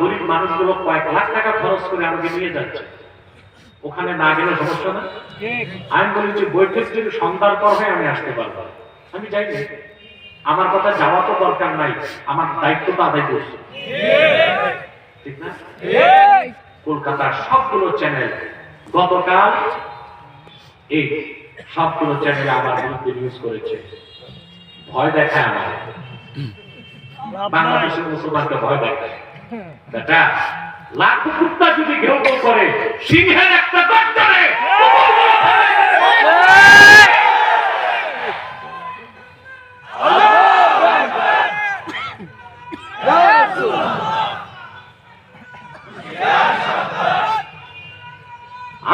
গরিব মানুষগুলো কয়েক লাখ টাকা খরচ করে আমাকে নিয়ে যাচ্ছে। ওখানে না গেলে সমস্যা না। আমি বলি যে বৈঠক যদি সন্ধ্যার পর হয় আমি আসতে পারব। আমি যাই আমার কথা যাওয়া তো দরকার নাই। আমার দায়িত্ব তো আদায় করছি। কলকাতার সবগুলো চ্যানেল গতকাল এই সবগুলো চ্যানেল আমার বিরুদ্ধে নিউজ করেছে। ভয় দেখায় আমার বাংলাদেশের মুসলমানকে ভয় দেখায়। বেটা লাখ কুত্তা যদি ঘেউ করে, সিংহের একটা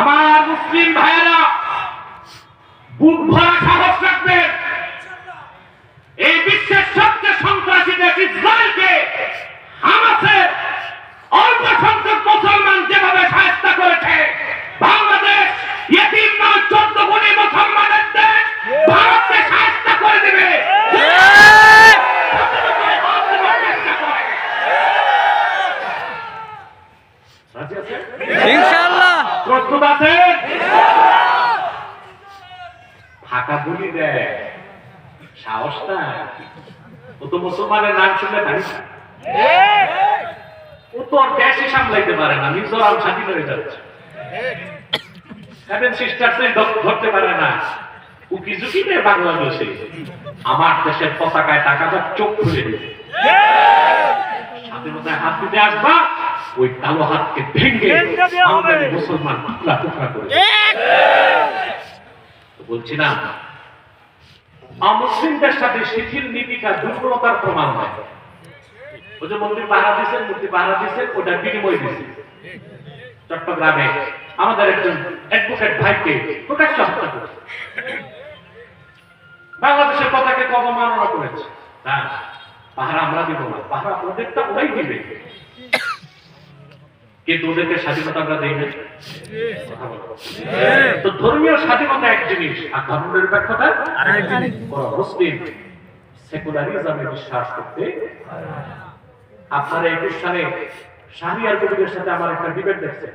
আমার মুসলিম ভাইয়েরা বুক ভরা সাহস রাখবেন প্রস্তুত ফাঁকা গুলি দেয়। ও তো মুসলমানের নাম ও তো আর সামলাইতে পারে না মিজোরাম স্বাধীন হয়ে যাচ্ছে। সেভেন ধরতে পারে না। উকি ঝুঁকিতে বাংলাদেশে? আমার দেশের পতাকায় টাকাটা চোখ খুলে দিবে স্বাধীনতায় হাত দিতে আসবা। ওই কালো হাতকে ভেঙে মুসলমান টুকরা টুকরা করে বলছি না অমুসলিমদের সাথে শিথিল নীতিটা দুর্বলতার প্রমাণ হয়। ওই যে মন্দির পাহারা দিয়েছেন মূর্তি পাহারা দিয়েছেন ওটা বিনিময় দিয়েছে চট্টগ্রামে আমাদের একজন অ্যাডভোকেট ভাইকে প্রকাশ্য হত্যা করেছে। বাংলাদেশের কথাকে অবমাননা করেছে। হ্যাঁ পাহারা আমরা দিব না পাহারা ওদেরটা ওরাই দিবে। কিন্তু ওদেরকে স্বাধীনতা আমরা দেই না তো ধর্মীয় স্বাধীনতা এক জিনিস আর ধর্ম নিরপেক্ষতা আরেক জিনিস। মুসলিম সেকুলারিজমে বিশ্বাস করতে আপনারা একুশ সালে শাহরিয়ার কবিরের সাথে আমার একটা ডিবেট দেখছেন।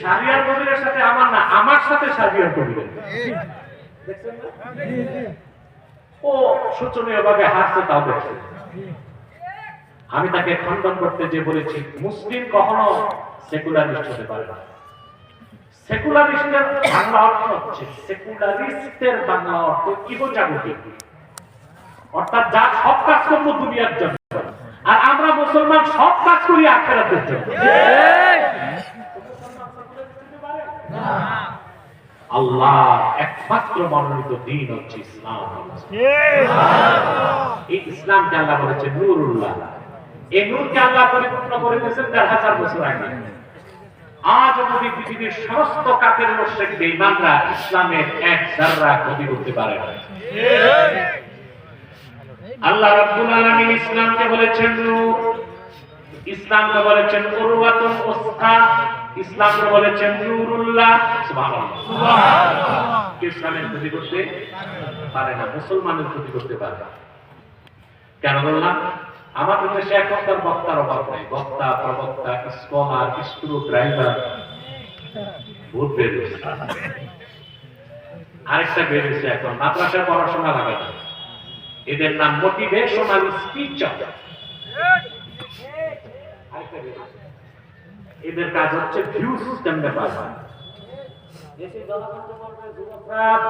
শাহরিয়ার কবিরের সাথে আমার না আমার সাথে শাহরিয়ার কবিরের দেখছেন না? ও শোচনীয় ভাবে হাসছে তাও দেখছে আমি তাকে খণ্ডন করতে যে বলেছি মুসলিম কখনো সেকুলারিস্ট হতে পারে না। সেকুলারিস্টের বাংলা অর্থ হচ্ছে সেকুলারিস্টের বাংলা অর্থ ইহজাগতিক অর্থাৎ যা সব কাজ করব দুনিয়ার জন্য। আর আমরা মুসলমান সব কাজ করি আখেরাতের জন্য। আল্লাহ একমাত্র মনোনীত দিন হচ্ছে ইসলাম। এই ইসলামকে আল্লাহ বলেছে নূরুল্লাহ। এই নূরকে আল্লাহ পরিপূর্ণ করে দিয়েছেন দেড় হাজার বছর আগে। আজ পৃথিবীর সমস্ত কাপের মোশেক বেঈমানরা ইসলামের এক জাররা ক্ষতি করতে পারে। না আল্লাহ রাব্বুল আলামিন ইসলামকে বলেছেন নূর ইসলামকে বলেছেন উরওয়াতুল উসকা ইসলামকে বলেছেন নূরুল্লাহ সুবহানাল্লাহ। ইসলামের ক্ষতি করতে পারে না? মুসলমানের ক্ষতি করতে পারে না। কেন বললাম? আমাদের দেশে এখনকার বক্তার অভাব নেই। বক্তা প্রবক্তা স্কলার স্ক্রু ড্রাইভার আরেকটা বেড়েছে এখন। মাদ্রাসায় পড়াশোনা লাগে এদের নাম মোটিভেশনাল স্পিচার এদের কাজ হচ্ছে দেশের জনগণকে বলবে,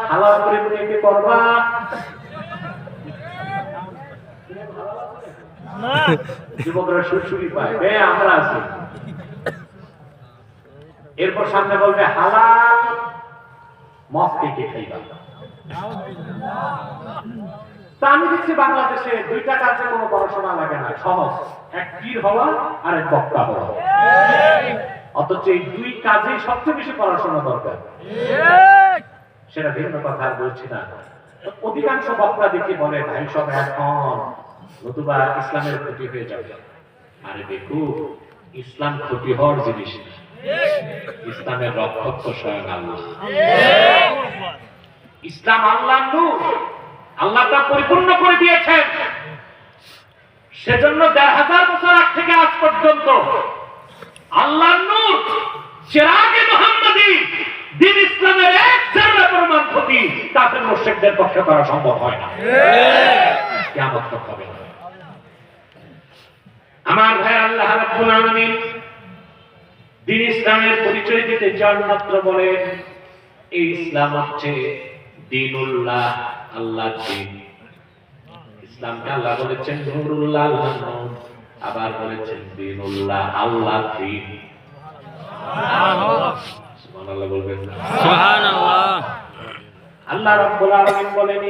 ভালো করে করবা যুবকরা সুরসুরি পায়। বে আমরা আছি। এরপর সামনে বলবে, হালাল মদ খাইবা। তা আমি দেখছি বাংলাদেশে দুইটা কাজে কোনো পড়াশোনা লাগে না। সহজ। এক পীর হওয়া আর এক বক্তা হওয়া। অথচ এই দুই কাজেই সবচেয়ে বেশি পড়াশোনা দরকার। সেটা ভিন্ন কথা বলছি না। অধিকাংশ বক্তা দেখি বলে, ভাই সব এখন নতুবা ইসলামের ক্ষতি হয়ে যাবে। আরে দেখু ইসলাম ক্ষতি হওয়ার জিনিস না। ইসলামের রক্ষক তো স্বয়ং আল্লাহ। ইসলাম আল্লাহ নূর। আল্লাহ তা পরিপূর্ণ করে দিয়েছেন। সেজন্য দেড় হাজার বছর আগ থেকে আজ পর্যন্ত আল্লাহ নূর চেরাগে মোহাম্মদী দিন ইসলামের এক জায়গা পরিমাণ ক্ষতি তাদের মোশেকদের পক্ষে করা সম্ভব হয় না। কেমন হবে না। আমার ভাই আল্লাহ রাব্বুল আলামিন দিন ইসলামের পরিচয় দিতে জন্মাত্র বলেন এই ইসলাম হচ্ছে দিনুল্লাহ আল্লাহ দিন। ইসলামকে আল্লাহ বলেছেন নুরুল্লাহ আল্লাহ আবার বলেছেন দিনুল্লাহ আল্লাহ দিন। সুবহানাল্লাহ বলবেন সুবহানাল্লাহ। আল্লাহ রাব্বুল আলামিন বলেন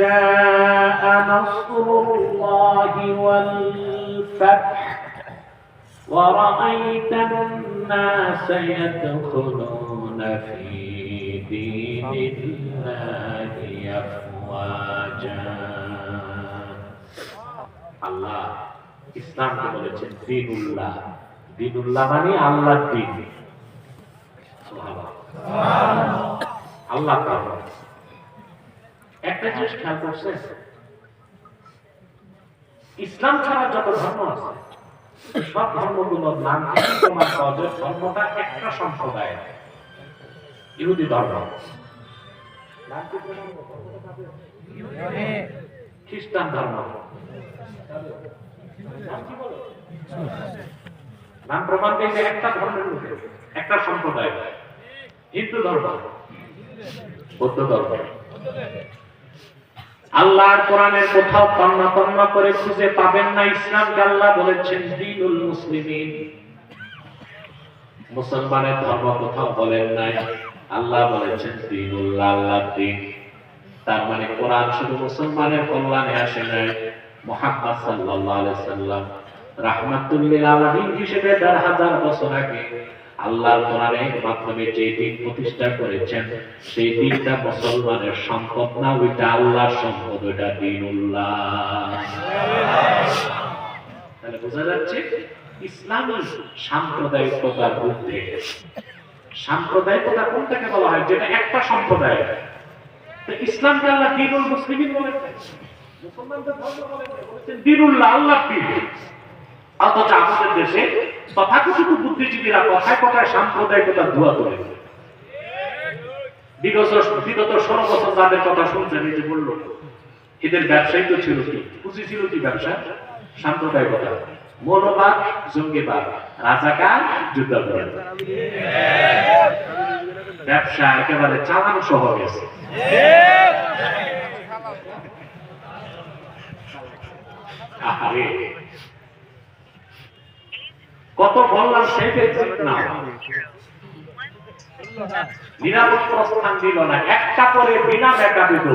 জাআ নাসরুল্লাহি ওয়াল ফাth ورأيت الناس يدخلون في دين الله أفواجا আল্লাহ ইসলামকে বলেছেন দিনুল্লাহ দিনুল্লাহ মানে আল্লাহর দিন সুবহানাল্লাহ আল্লাহ তাআলা একটা জিনিস খেয়াল করছেন ইসলাম ছাড়া যত ধর্ম আছে, সব ধর্মগুলোর নাম থেকে প্রমাণ ধর্মটা একটা সম্প্রদায় ইহুদি ধর্ম? খ্রিস্টান ধর্ম। নাম? প্রমাণ পেয়ে একটা ধর্মের একটা সম্প্রদায় হিন্দু ধর্ম, বৌদ্ধ ধর্ম। আল্লাহর কোরআনের কোথাও তন্না তন্না করে খুঁজে পাবেন না। ইসলামকে আল্লাহ বলেছেন, দিনুল মুসলিমিন। মুসলমানের ধর্ম কোথাও বলেন নাই। আল্লাহ বলেছেন দিনুল্লাহ আল্লাহ দিন তার মানে কোরআন শুধু মুসলমানের কল্যাণে আসে নাই। মোহাম্মদ সাল্লাল্লাহু আলাইহি সাল্লাম রাহমাতুল্লিল আলামিন হিসেবে দেড় হাজার বছর আগে আল্লাহর কোরআনের মাধ্যমে যে দিন প্রতিষ্ঠা করেছেন, সেই দিনটা মুসলমানের সম্পদ না, ওইটা আল্লাহর সম্পদ, ওইটা দিনুল্লাহ। তাহলে বোঝা যাচ্ছে ইসলামী সাম্প্রদায়িকতার সাম্প্রদায়িকতা কোনটাকে বলা হয়? যেটা একটা সম্প্রদায় ইসলামকে আল্লাহ দিনুল মুসলিমিন মুসলমানদের ধর্ম বলেছেন দিনুল্লাহ, আল্লাহ দিন। অথচ আমাদের দেশে তথাকথিত বুদ্ধিজীবীরা কথায় কথায় সাম্প্রদায়িকতার ধোয়া তোলে। বিগত বিগত ষোলো বছর যাদের কথা শুনছেন, এই যে বলল, এদের ব্যবসায়ী তো ছিল কি? পুঁজি ছিল কি ব্যবসা? সাম্প্রদায়িকতা। মৌলবাদ জঙ্গিবাদ। রাজাকার, যুদ্ধাপরাধ। ব্যবসা একেবারে চালানো সহ গেছে। আহারে সেই এক্সিট না। নিরাপদ প্রস্থান দিল না। একটা পরে বিনা বেকা দিল।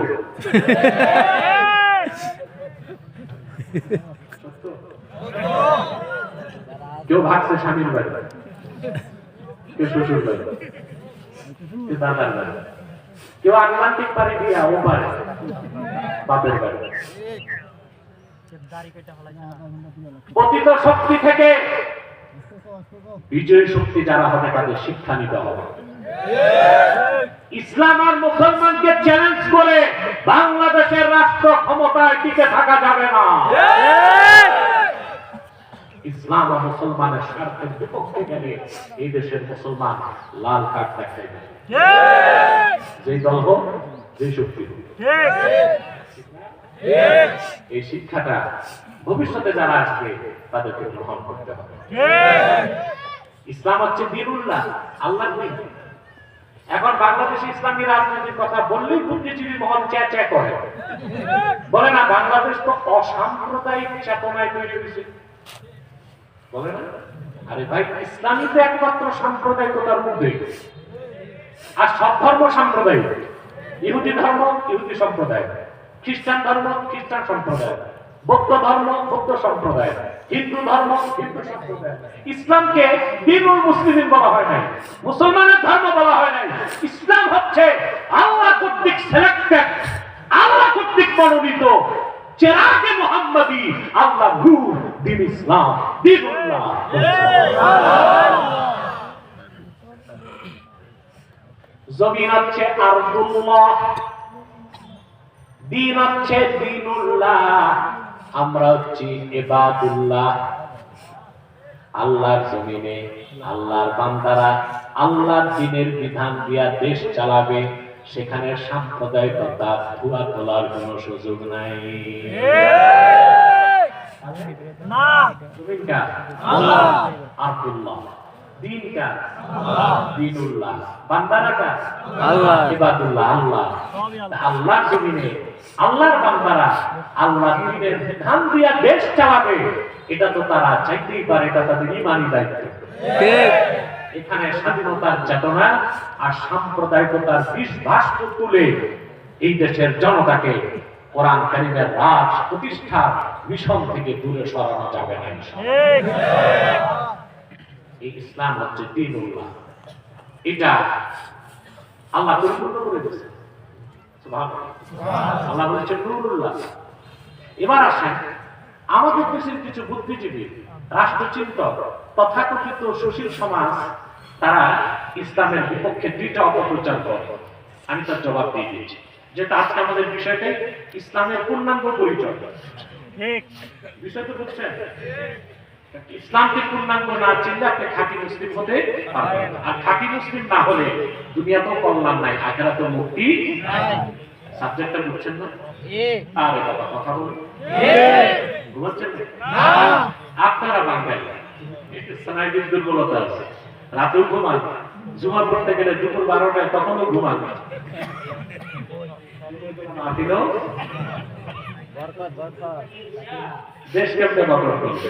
কেউ ভাগছে স্বামীর বাড়ি? কেউ শ্বশুর বাড়ি? কেউ দাদার বাড়ি? কেউ আটলান্টিক পারে দিয়া ও পারে বাপের বাড়ি। পতিত শক্তি থেকে বিজয় শক্তি যারা হবে তাদের শিক্ষা নিতে হবে। ইসলাম আর মুসলমানকে চ্যালেঞ্জ করে বাংলাদেশের রাষ্ট্র ক্ষমতায় টিকে থাকা যাবে না। ইসলাম আর মুসলমানের স্বার্থের বিপক্ষে গেলে এই দেশের মুসলমান লাল কার্ড দেখাইবে যে দল হোক, যে শক্তি হোক। এই শিক্ষাটা ভবিষ্যতে যারা আসবে, তাদেরকে গ্রহণ করতে হবে। ইসলাম হচ্ছে দিনুল্লাহ আল্লাহ এখন বাংলাদেশে ইসলামী রাজনীতির কথা বললেই বুদ্ধিজীবী মহল চ্যা চ্যা করে। বলে না, বাংলাদেশ তো অসাম্প্রদায়িক চেতনায় তৈরি হয়েছে। বলে না? আরে ভাই ইসলামী তো একমাত্র সাম্প্রদায়িকতার মধ্যে। আর সব ধর্ম সাম্প্রদায়িক। ইহুদি ধর্ম, ইহুদি সম্প্রদায়। খ্রিস্টান ধর্ম, খ্রিস্টান সম্প্রদায়। বৌদ্ধ ধর্ম বৌদ্ধ সম্প্রদায়। হিন্দু ধর্ম, হিন্দু সম্প্রদায়। ইসলামকে দিনুল মুসলিম বলা হয় নাই, মুসলমানের ধর্ম বলা হয় নাই। ইসলাম হচ্ছে আল্লাহ কর্তৃক সিলেক্টেড আল্লাহ কর্তৃক মনোনীত, চেরাগে মোহাম্মদী, আল্লাহ নূর, দিন ইসলাম দিনুল্লাহ জমিন হচ্ছে আরদুল্লাহ, দিন হচ্ছে দিনুল্লাহ। আমরা হচ্ছি এবাদুল্লাহ আল্লাহর জমিনে আল্লাহর বান্দারা আল্লাহর দিনের বিধান দিয়া দেশ চালাবে সেখানে সাম্প্রদায়িকতা ধুয়া তোলার কোন সুযোগ নাই। আব্দুল্লাহ। দিন কার? দিনুল্লাহ বান্দারা কার? আল্লাহ। ইবাদুল্লাহ আল্লাহ আল্লাহর জমিনে আল্লাহর বান্দারা আল্লাহ দিনের বিধান দিয়া দেশ চালাবে এটা তো তারা চাইতেই পারে এটা তাদের ইমানি দায়িত্ব ঠিক এখানে স্বাধীনতার চেতনা আর সাম্প্রদায়িকতার বিষ ভাস্প তুলে এই দেশের জনতাকে কোরআন কারিমের রাজ প্রতিষ্ঠার মিশন থেকে দূরে সরানো যাবে না। এই ইসলাম হচ্ছে দিনুল্লাহ। এটা আল্লাহ পরিপূর্ণ করে দিয়েছে আল্লাহ নুরুল্লাহ এবার আসেন। আমাদের দেশের কিছু বুদ্ধিজীবী রাষ্ট্রচিন্তক তথাকথিত সুশীল সমাজ তারা ইসলামের বিপক্ষে দুইটা অপপ্রচার করে। আমি তার জবাব দিয়ে দিয়েছি যেটা আজকে আমাদের বিষয়টাই ইসলামের পূর্ণাঙ্গ পরিচয়। বিষয় তো বুঝছেন? ইসলামকে পূর্ণাঙ্গ না চিনলে আপনি খাঁটি মুসলিম হতে পারবেন আর খাঁটি মুসলিম না হলে দুনিয়াতেও কল্যাণ নাই আখেরাতেও মুক্তি সাবজেক্টটা বুঝছেন না? আরে বাবা কথা বলুন। ঘুমাচ্ছেন না? আপনারা বাঙালি দুর্বলতা আছে। রাতেও ঘুমান জুমা পড়তে গেলে দুপুর বারোটায় তখনও ঘুমান। দেশ কেমনে বদল করবে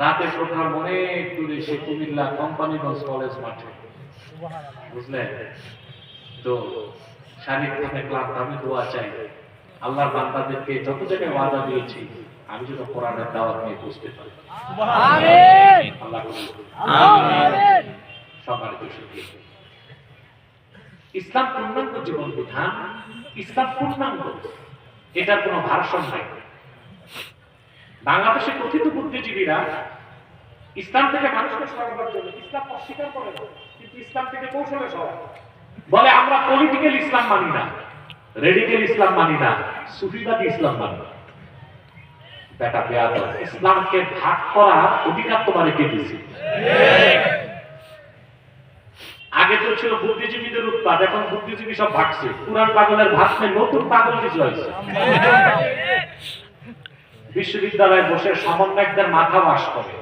রাতের প্রোগ্রাম অনেক দূরে সে কুমিল্লা কোম্পানিগঞ্জ কলেজ মাঠে। বুঝলেন? তো শারীরিকভাবে ক্লান্ত আমি দোয়া চাই। আল্লাহর বান্দাদেরকে যত জায়গায় ওয়াদা দিয়েছি আমি যেন কোরআনের দাওয়াত নিয়ে বুঝতে পারি। আল্লাহ। আমিন। ইসলাম পূর্ণাঙ্গ জীবন বিধান ইসলাম পূর্ণাঙ্গ। এটার কোনো ভারসাম্য নাই। বাংলাদেশে কথিত বুদ্ধিজীবীরা ইসলাম থেকে মানুষকে সরাবার জন্য ইসলাম অস্বীকার করে কিন্তু ইসলাম থেকে কৌশলে সরায়। বলে, আমরা পলিটিক্যাল ইসলাম মানি না রেডিক্যাল ইসলাম মানি না, সুফিবাদী ইসলাম মানি না। বেটা বেয়াদ ইসলামকে ভাগ করা অধিকার তোমার কে দিয়েছি। আগে তো ছিল বুদ্ধিজীবীদের উৎপাদ এখন বুদ্ধিজীবী সব ভাগছে। পুরান পাগলের নতুন পাগল কিছু হয়েছে। বিশ্ববিদ্যালয়ে বসে সমন্বয়কদের মাথা বাস করে।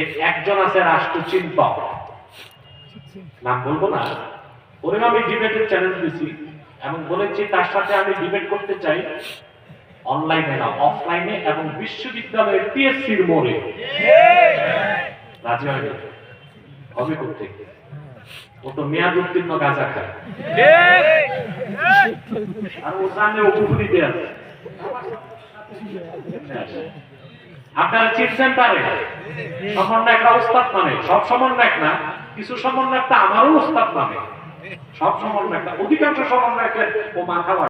এর একজন আছে রাষ্ট্রচিন্তক নাম বলব না। ওরে আমি ডিবেটের চ্যালেঞ্জ দিছি এবং বলেছি তার সাথে আমি ডিবেট করতে চাই অনলাইনে না অফলাইনে এবং বিশ্ববিদ্যালয়ের টিএসসির মোড়ে। রাজি হয়নি? হবে করতে ও তো মেয়াদ উত্তীর্ণ গাঁজা খায়। আর ও জানে ও পুকুরিতে আছে। আপনারা চিফ সেন্টারে সমন্বয়করা উস্তাদ মানে সব সমন্বয়ক না, কিছু সমন্বয়কটা আমারও উস্তাদ মানে। সব সমন্বয়কটা অধিকাংশ সমন্বয়কের ও মাথা